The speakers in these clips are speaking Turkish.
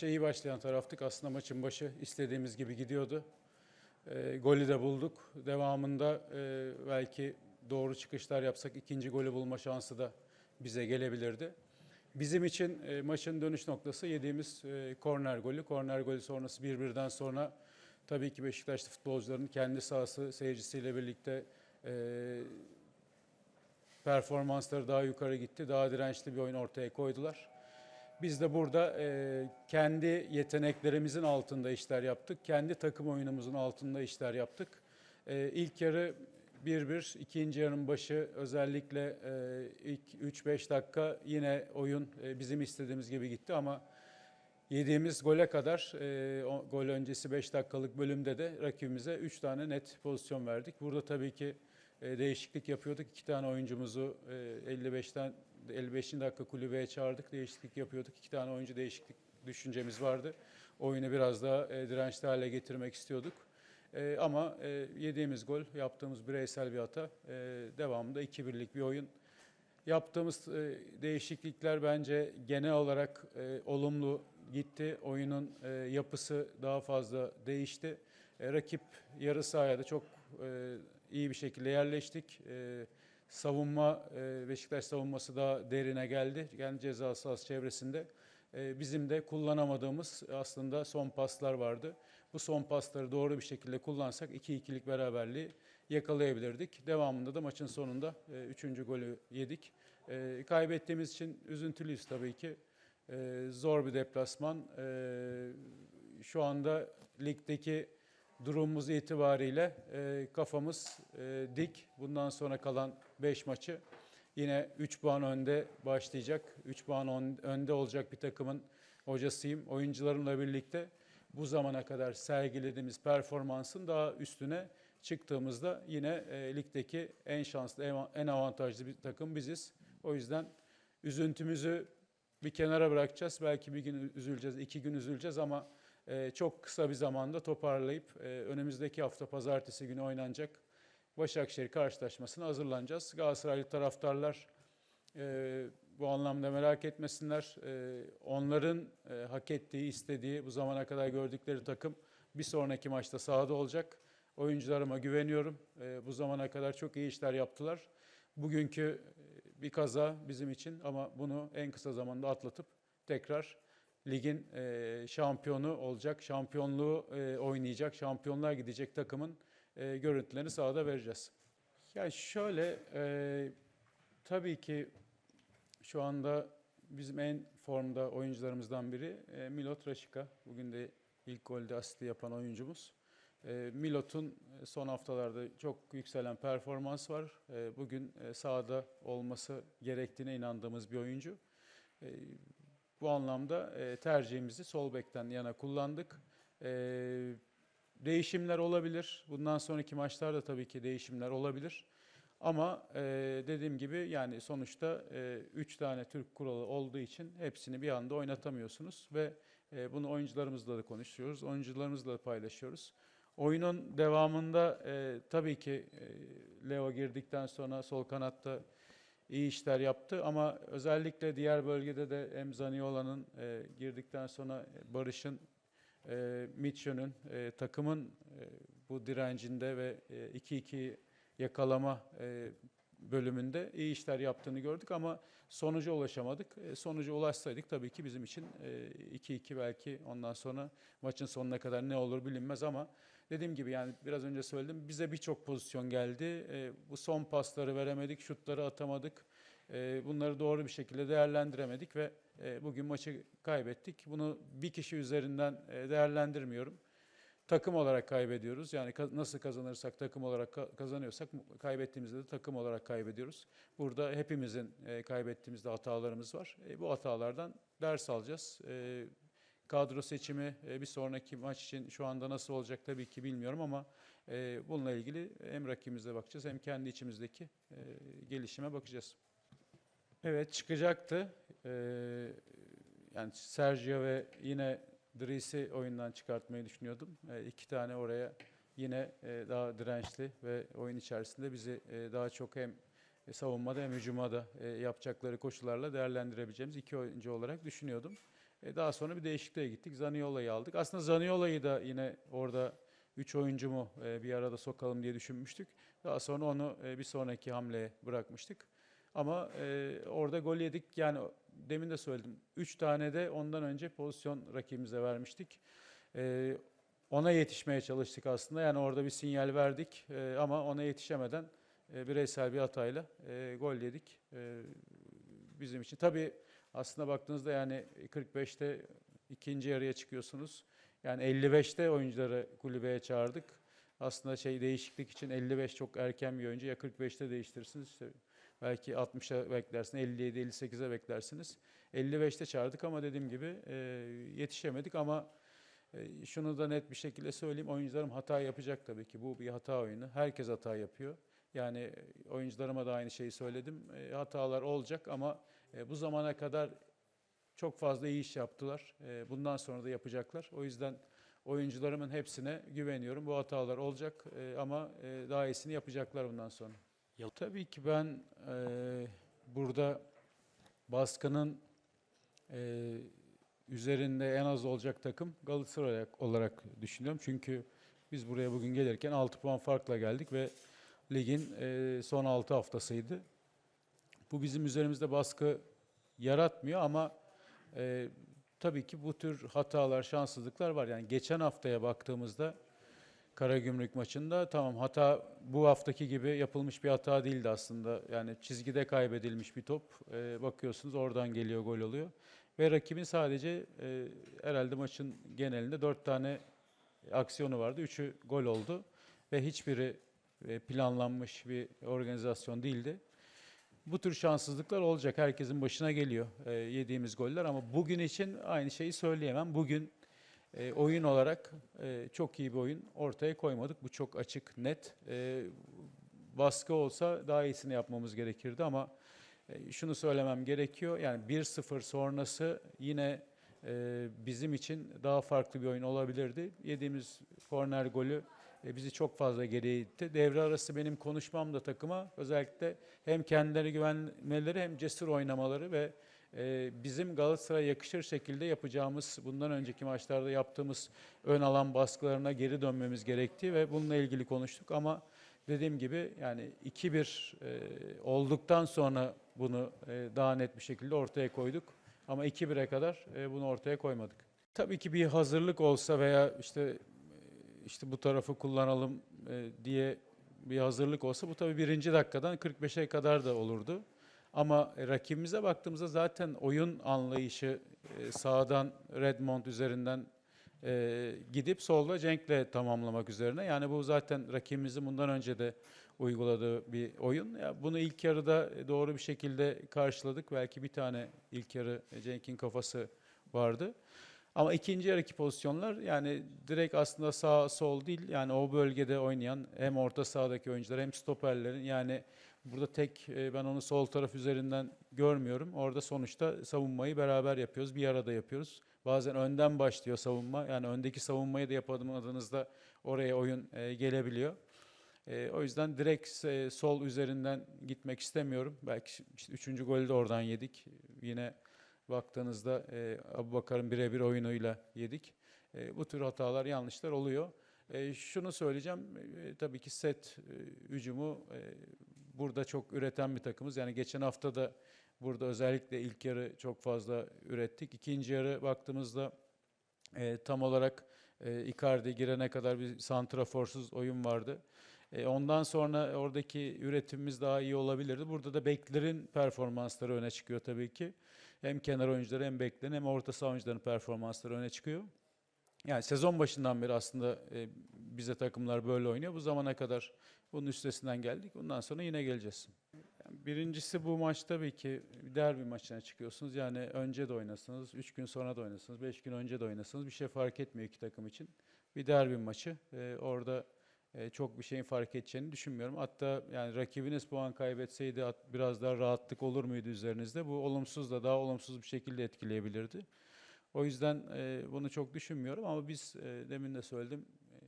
Maça iyi başlayan taraftık. Aslında maçın başı istediğimiz gibi gidiyordu. E, golü de bulduk. Devamında e, belki doğru çıkışlar yapsak ikinci golü bulma şansı da bize gelebilirdi. Bizim için e, maçın dönüş noktası yediğimiz e, korner golü. Korner golü sonrası bir-birden sonra tabii ki Beşiktaşlı futbolcuların kendi sahası seyircisiyle birlikte e, performansları daha yukarı gitti. Daha dirençli bir oyun ortaya koydular. Biz de burada e, kendi yeteneklerimizin altında işler yaptık. Kendi takım oyunumuzun altında işler yaptık. E, ilk yarı 1-1, ikinci yarının başı özellikle e, ilk 3-5 dakika yine oyun e, bizim istediğimiz gibi gitti ama yediğimiz gole kadar e, o, gol öncesi 5 dakikalık bölümde de rakibimize 3 tane net pozisyon verdik. Burada tabii ki e, değişiklik yapıyorduk. İki tane oyuncumuzu e, 55'ten 55. dakika kulübeye çağırdık. Değişiklik yapıyorduk. İki tane oyuncu değişiklik düşüncemiz vardı. Oyunu biraz daha e, dirençli hale getirmek istiyorduk. E, ama e, yediğimiz gol, yaptığımız bireysel bir hata, e, devamında 2-1'lik bir oyun. Yaptığımız e, değişiklikler bence genel olarak e, olumlu gitti. Oyunun e, yapısı daha fazla değişti. E, rakip yarı sahaya da çok e, iyi bir şekilde yerleştik. E, savunma, e, Beşiktaş savunması daha derine geldi. Yani ceza sahası çevresinde. E, bizim de kullanamadığımız aslında son paslar vardı. Bu son pasları doğru bir şekilde kullansak 2-2'lik beraberliği yakalayabilirdik. Devamında da maçın sonunda 3. golü yedik. E, kaybettiğimiz için üzüntülüyüz tabii ki. E, zor bir deplasman. E, şu anda ligdeki durumumuz itibariyle e, kafamız e, dik. Bundan sonra kalan 5 maçı yine 3 puan önde başlayacak. 3 puan on- önde olacak bir takımın hocasıyım. Oyuncularımla birlikte bu zamana kadar sergilediğimiz performansın daha üstüne çıktığımızda yine e, ligdeki en şanslı, en- avantajlı bir takım biziz. O yüzden üzüntümüzü bir kenara bırakacağız. Belki bir gün üzüleceğiz, iki gün üzüleceğiz ama çok kısa bir zamanda toparlayıp e, önümüzdeki hafta pazartesi günü oynanacak Başakşehir karşılaşmasına hazırlanacağız. Galatasaraylı taraftarlar e, bu anlamda merak etmesinler. E, onların hak ettiği, istediği, bu zamana kadar gördükleri takım bir sonraki maçta sahada olacak. Oyuncularıma güveniyorum. Bu zamana kadar çok iyi işler yaptılar. Bugünkü bir kaza bizim için ama bunu en kısa zamanda atlatıp tekrar ligin e, şampiyonu olacak, şampiyonluğu e, oynayacak, şampiyonluğa gidecek takımın e, görüntülerini sahada vereceğiz. Yani şöyle, e, tabii ki şu anda bizim en formda oyuncularımızdan biri e, Milot Raşika. Bugün de ilk golde asisti yapan oyuncumuz. E, Milot'un son haftalarda çok yükselen performans var. E, bugün e, sahada olması gerektiğine inandığımız bir oyuncu. E, bu anlamda e, tercihimizi sol bekten yana kullandık. E, değişimler olabilir. Bundan sonraki maçlarda tabii ki değişimler olabilir. Ama e, dediğim gibi yani sonuçta 3 tane Türk kuralı olduğu için hepsini bir anda oynatamıyorsunuz ve e, bunu oyuncularımızla da konuşuyoruz, oyuncularımızla da paylaşıyoruz. Oyunun devamında e, tabii ki e, Leo girdikten sonra sol kanatta iyi işler yaptı ama özellikle diğer bölgede de hem Zaniola'nın e, girdikten sonra Barış'ın, e, Mitchell'ün, e, takımın e, bu direncinde ve e, 2-2 yakalama e, bölümünde iyi işler yaptığını gördük ama sonuca ulaşamadık. E, sonuca ulaşsaydık tabii ki bizim için e, 2-2 belki ondan sonra maçın sonuna kadar ne olur bilinmez ama dediğim gibi yani biraz önce söyledim bize birçok pozisyon geldi. E, bu son pasları veremedik, şutları atamadık. E, bunları doğru bir şekilde değerlendiremedik ve e, bugün maçı kaybettik. Bunu bir kişi üzerinden e, değerlendirmiyorum takım olarak kaybediyoruz. Yani ka- nasıl kazanırsak takım olarak ka- kazanıyorsak kaybettiğimizde de takım olarak kaybediyoruz. Burada hepimizin e, kaybettiğimizde hatalarımız var. E, bu hatalardan ders alacağız. E, kadro seçimi e, bir sonraki maç için şu anda nasıl olacak tabii ki bilmiyorum ama e, bununla ilgili hem rakibimize bakacağız hem kendi içimizdeki e, gelişime bakacağız. Evet çıkacaktı. Yani Sergio ve yine Dries'i oyundan çıkartmayı düşünüyordum. İki tane oraya yine daha dirençli ve oyun içerisinde bizi daha çok hem savunmada hem hücumada yapacakları koşullarla değerlendirebileceğimiz iki oyuncu olarak düşünüyordum. E, daha sonra bir değişikliğe gittik. Zaniolo'yu aldık. Aslında Zaniolo'yu da yine orada 3 oyuncu mu e, bir arada sokalım diye düşünmüştük. Daha sonra onu e, bir sonraki hamleye bırakmıştık. Ama e, orada gol yedik. Yani demin de söyledim. 3 tane de ondan önce pozisyon rakibimize vermiştik. E, ona yetişmeye çalıştık aslında. Yani orada bir sinyal verdik e, ama ona yetişemeden e, bireysel bir hatayla e, gol yedik. E, bizim için. Tabii aslında baktığınızda yani 45'te ikinci yarıya çıkıyorsunuz. Yani 55'te oyuncuları kulübeye çağırdık. Aslında şey değişiklik için 55 çok erken bir oyuncu. Ya 45'te değiştirirsiniz işte belki 60'a beklersiniz, 57 58'e beklersiniz. 55'te çağırdık ama dediğim gibi e, yetişemedik ama e, şunu da net bir şekilde söyleyeyim. Oyuncularım hata yapacak tabii ki. Bu bir hata oyunu. Herkes hata yapıyor. Yani oyuncularıma da aynı şeyi söyledim. E, hatalar olacak ama e, bu zamana kadar çok fazla iyi iş yaptılar. E, bundan sonra da yapacaklar. O yüzden oyuncularımın hepsine güveniyorum. Bu hatalar olacak e, ama daha iyisini yapacaklar bundan sonra. Yıl- Tabii ki ben burada baskının üzerinde en az olacak takım Galatasaray olarak düşünüyorum. Çünkü biz buraya bugün gelirken 6 puan farkla geldik ve ligin son 6 haftasıydı. Bu bizim üzerimizde baskı yaratmıyor ama e, tabii ki bu tür hatalar, şanssızlıklar var. Yani geçen haftaya baktığımızda Karagümrük maçında tamam hata bu haftaki gibi yapılmış bir hata değildi aslında. Yani çizgide kaybedilmiş bir top. E, bakıyorsunuz oradan geliyor gol oluyor. Ve rakibin sadece e, herhalde maçın genelinde dört tane aksiyonu vardı. Üçü gol oldu. Ve hiçbiri e, planlanmış bir organizasyon değildi. Bu tür şanssızlıklar olacak. Herkesin başına geliyor e, yediğimiz goller ama bugün için aynı şeyi söyleyemem. Bugün e, oyun olarak e, çok iyi bir oyun ortaya koymadık. Bu çok açık, net. E, baskı olsa daha iyisini yapmamız gerekirdi ama e, şunu söylemem gerekiyor. Yani 1-0 sonrası yine e, bizim için daha farklı bir oyun olabilirdi. Yediğimiz korner golü e, bizi çok fazla geriye itti. Devre arası benim konuşmam da takıma özellikle hem kendileri güvenmeleri hem cesur oynamaları ve e, bizim Galatasaray'a yakışır şekilde yapacağımız, bundan önceki maçlarda yaptığımız ön alan baskılarına geri dönmemiz gerektiği ve bununla ilgili konuştuk ama dediğim gibi yani 2-1 e, olduktan sonra bunu daha net bir şekilde ortaya koyduk. Ama 2-1'e kadar bunu ortaya koymadık. Tabii ki bir hazırlık olsa veya işte işte bu tarafı kullanalım e, diye bir hazırlık olsa bu tabii birinci dakikadan 45'e kadar da olurdu. Ama rakibimize baktığımızda zaten oyun anlayışı e, sağdan Redmond üzerinden e, gidip solda Cenk'le tamamlamak üzerine. Yani bu zaten rakibimizin bundan önce de uyguladığı bir oyun. Ya bunu ilk yarıda doğru bir şekilde karşıladık. Belki bir tane ilk yarı Cenk'in kafası vardı. Ama ikinci yarıki pozisyonlar yani direkt aslında sağ sol değil yani o bölgede oynayan hem orta sahadaki oyuncular hem stoperlerin yani burada tek e, ben onu sol taraf üzerinden görmüyorum. Orada sonuçta savunmayı beraber yapıyoruz. Bir arada yapıyoruz. Bazen önden başlıyor savunma. Yani öndeki savunmayı da yapamadığınızda oraya oyun e, gelebiliyor. E, o yüzden direkt sol üzerinden gitmek istemiyorum. Belki işte üçüncü golü de oradan yedik. Yine baktığınızda e, Abubakar'ın birebir oyunuyla yedik. E, bu tür hatalar, yanlışlar oluyor. E, şunu söyleyeceğim, e, tabii ki set e, e, burada çok üreten bir takımız. Yani geçen hafta da burada özellikle ilk yarı çok fazla ürettik. İkinci yarı baktığımızda e, tam olarak e, Icardi girene kadar bir santraforsuz oyun vardı. E, ondan sonra oradaki üretimimiz daha iyi olabilirdi. Burada da beklerin performansları öne çıkıyor tabii ki. Hem kenar oyuncuları hem beklerin hem orta saha oyuncuların performansları öne çıkıyor. Yani sezon başından beri aslında e, bize takımlar böyle oynuyor. Bu zamana kadar bunun üstesinden geldik. Bundan sonra yine geleceğiz. Yani birincisi bu maç tabii ki derbi maçına çıkıyorsunuz. Yani önce de oynasınız, üç gün sonra da oynasınız, beş gün önce de oynasınız. Bir şey fark etmiyor iki takım için. Bir derbi maçı. E, orada çok bir şeyin fark edeceğini düşünmüyorum. Hatta yani rakibiniz puan kaybetseydi biraz daha rahatlık olur muydu üzerinizde? Bu olumsuz da daha olumsuz bir şekilde etkileyebilirdi. O yüzden e, bunu çok düşünmüyorum ama biz e, demin de söyledim. e,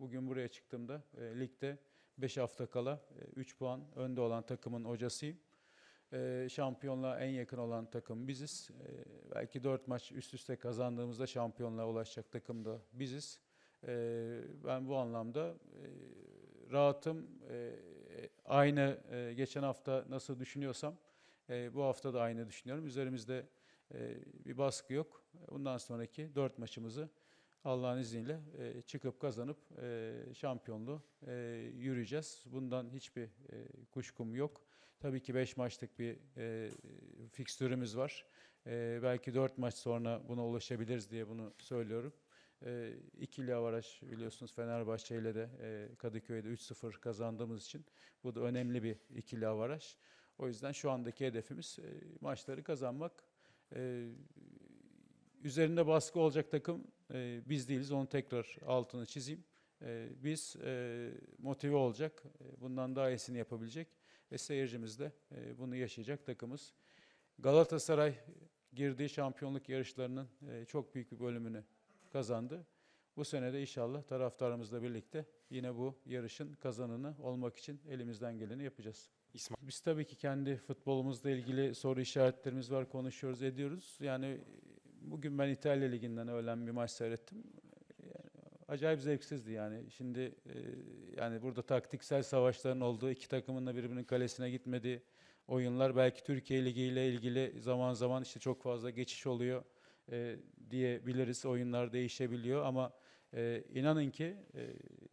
bugün buraya çıktığımda e, ligde 5 hafta kala 3 puan önde olan takımın hocasıyım. E, şampiyonluğa en yakın olan takım biziz. E, belki dört maç üst üste kazandığımızda şampiyonluğa ulaşacak takım da biziz. E, ben bu anlamda e, rahatım. E, aynı e, geçen hafta nasıl düşünüyorsam e, bu hafta da aynı düşünüyorum. Üzerimizde bir baskı yok. Bundan sonraki dört maçımızı Allah'ın izniyle çıkıp kazanıp şampiyonluğu yürüyeceğiz. Bundan hiçbir kuşkum yok. Tabii ki 5 maçlık bir e, fikstürümüz var. Belki 4 maç sonra buna ulaşabiliriz diye bunu söylüyorum. E, ikili avaraj biliyorsunuz Fenerbahçe ile de e, Kadıköy'de 3-0 kazandığımız için bu da önemli bir ikili avaraj. O yüzden şu andaki hedefimiz e, maçları kazanmak. E, üzerinde baskı olacak takım e, biz değiliz. Onu tekrar altını çizeyim. E, biz e, motive olacak, e, bundan daha iyisini yapabilecek ve seyircimiz de e, bunu yaşayacak takımız. Galatasaray girdiği şampiyonluk yarışlarının e, çok büyük bir bölümünü kazandı. Bu sene de inşallah taraftarımızla birlikte yine bu yarışın kazanını olmak için elimizden geleni yapacağız. İsmail Biz tabii ki kendi futbolumuzla ilgili soru işaretlerimiz var, konuşuyoruz, ediyoruz. Yani bugün ben İtalya Ligi'nden öğlen bir maç seyrettim. Yani acayip zevksizdi yani. Şimdi e, yani burada taktiksel savaşların olduğu, iki takımın da birbirinin kalesine gitmediği oyunlar belki Türkiye Ligi ile ilgili zaman zaman işte çok fazla geçiş oluyor e, diyebiliriz. Oyunlar değişebiliyor ama e, inanın ki e,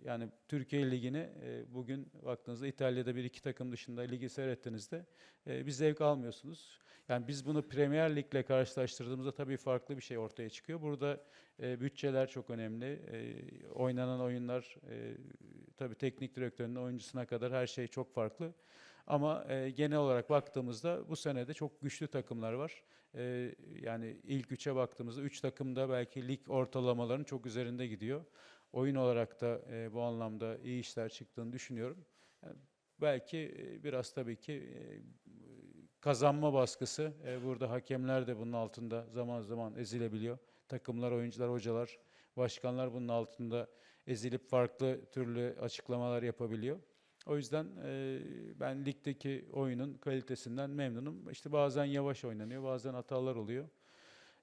yani Türkiye Ligi'ni e, bugün baktığınızda İtalya'da bir iki takım dışında ligi seyrettiğinizde e, bir zevk almıyorsunuz. Yani biz bunu Premier Lig'le karşılaştırdığımızda tabii farklı bir şey ortaya çıkıyor. Burada e, bütçeler çok önemli. E, oynanan oyunlar e, tabii teknik direktöründen oyuncusuna kadar her şey çok farklı. Ama e, genel olarak baktığımızda bu sene de çok güçlü takımlar var. E, yani ilk üçe baktığımızda üç takım da belki lig ortalamalarının çok üzerinde gidiyor. Oyun olarak da e, bu anlamda iyi işler çıktığını düşünüyorum. Yani belki e, biraz tabii ki e, kazanma baskısı. e, burada hakemler de bunun altında zaman zaman ezilebiliyor. Takımlar, oyuncular, hocalar, başkanlar bunun altında ezilip farklı türlü açıklamalar yapabiliyor. O yüzden e, ben ligdeki oyunun kalitesinden memnunum. İşte bazen yavaş oynanıyor, bazen hatalar oluyor.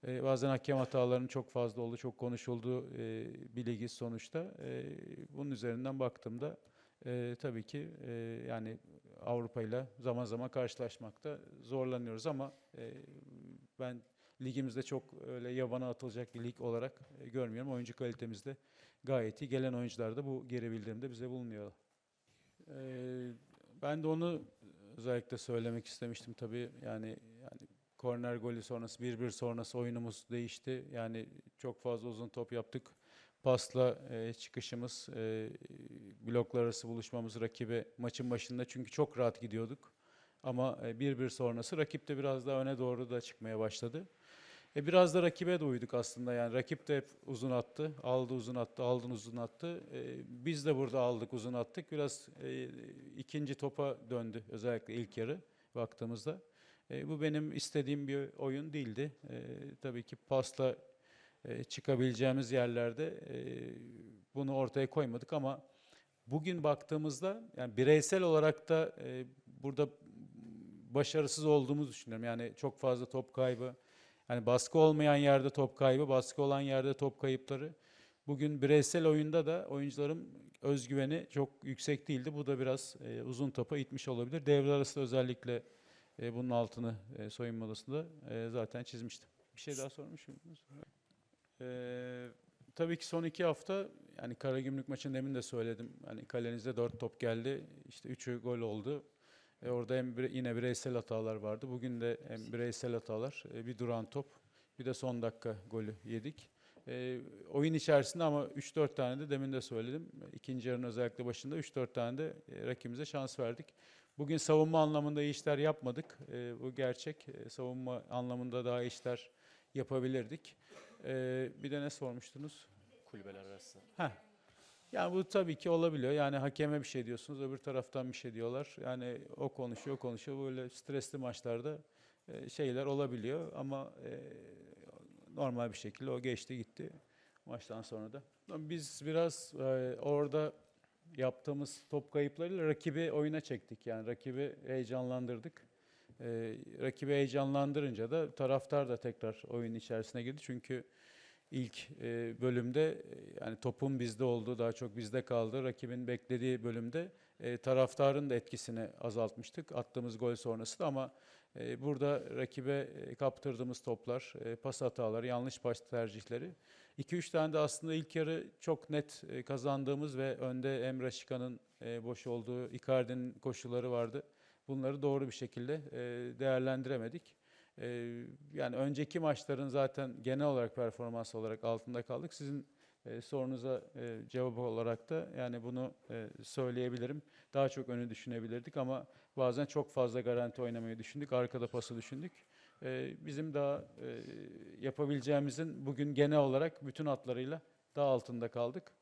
E, bazen hakem hatalarının çok fazla olduğu, çok konuşulduğu e, bir ligi sonuçta. E, bunun üzerinden baktığımda e, tabii ki e, yani Avrupa ile zaman zaman karşılaşmakta zorlanıyoruz ama e, ben ligimizde çok öyle yabana atılacak bir lig olarak e, görmüyorum. Oyuncu kalitemiz de gayet iyi. Gelen oyuncular da bu geri bildirimde bize bulunuyor. Ee, ben de onu özellikle söylemek istemiştim tabii. Yani yani korner golü sonrası 1-1 sonrası oyunumuz değişti. Yani çok fazla uzun top yaptık. Pasla e, çıkışımız, e, bloklar arası buluşmamız rakibe maçın başında çünkü çok rahat gidiyorduk. Ama e, 1-1 sonrası rakip de biraz daha öne doğru da çıkmaya başladı. E biraz da rakibe de uyduk aslında yani rakip de hep uzun attı, aldı uzun attı, aldın uzun attı. E, biz de burada aldık uzun attık. Biraz e, ikinci topa döndü özellikle ilk yarı baktığımızda. E, bu benim istediğim bir oyun değildi. E, tabii ki pasla e, çıkabileceğimiz yerlerde e, bunu ortaya koymadık ama bugün baktığımızda yani bireysel olarak da e, burada başarısız olduğumuzu düşünüyorum. Yani çok fazla top kaybı, yani baskı olmayan yerde top kaybı, baskı olan yerde top kayıpları. Bugün bireysel oyunda da oyuncuların özgüveni çok yüksek değildi. Bu da biraz e, uzun topa itmiş olabilir. Devre arası özellikle e, bunun altını e, soyunma odasında e, zaten çizmiştim. Bir şey daha sormuş muydunuz? E, tabii ki son iki hafta yani Karagümrük maçında demin de söyledim. Hani kalenizde dört top geldi. İşte üçü gol oldu. E, orada hem bire- yine bireysel hatalar vardı. Bugün de hem bireysel hatalar, e, bir duran top, bir de son dakika golü yedik. E, oyun içerisinde ama 3-4 tane de demin de söyledim. İkinci yarının özellikle başında 3-4 tane de e, rakibimize şans verdik. Bugün savunma anlamında iyi işler yapmadık. E, bu gerçek. E, savunma anlamında daha iyi işler yapabilirdik. E, bir de ne sormuştunuz? kulübeler arası. Heh. Yani bu tabii ki olabiliyor. Yani hakeme bir şey diyorsunuz, öbür taraftan bir şey diyorlar. Yani o konuşuyor, o konuşuyor. Böyle stresli maçlarda e, şeyler olabiliyor ama e, normal bir şekilde o geçti gitti maçtan sonra da. Biz biraz e, orada yaptığımız top kayıplarıyla rakibi oyuna çektik. Yani rakibi heyecanlandırdık. Rakibi heyecanlandırınca da taraftar da tekrar oyun içerisine girdi. Çünkü ilk e, bölümde e, yani topun bizde olduğu daha çok bizde kaldı. Rakibin beklediği bölümde e, taraftarın da etkisini azaltmıştık attığımız gol sonrası da ama burada rakibe kaptırdığımız toplar, pas hataları, yanlış pas tercihleri 2-3 tane de aslında ilk yarı çok net kazandığımız ve önde Emre Şikan'ın boş olduğu Icardi'nin koşuları vardı. Bunları doğru bir şekilde değerlendiremedik. E, yani önceki maçların zaten genel olarak performans olarak altında kaldık. Sizin e, sorunuza e, cevap olarak da yani bunu e, söyleyebilirim. Daha çok önü düşünebilirdik ama bazen çok fazla garanti oynamayı düşündük. Arkada pası düşündük. E, bizim daha e, yapabileceğimizin bugün genel olarak bütün hatlarıyla daha altında kaldık.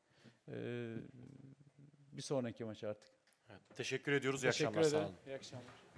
E, bir sonraki maç artık. Evet, teşekkür ediyoruz. İyi Teşekkür akşamlar. Sağ ederim. olun. İyi akşamlar.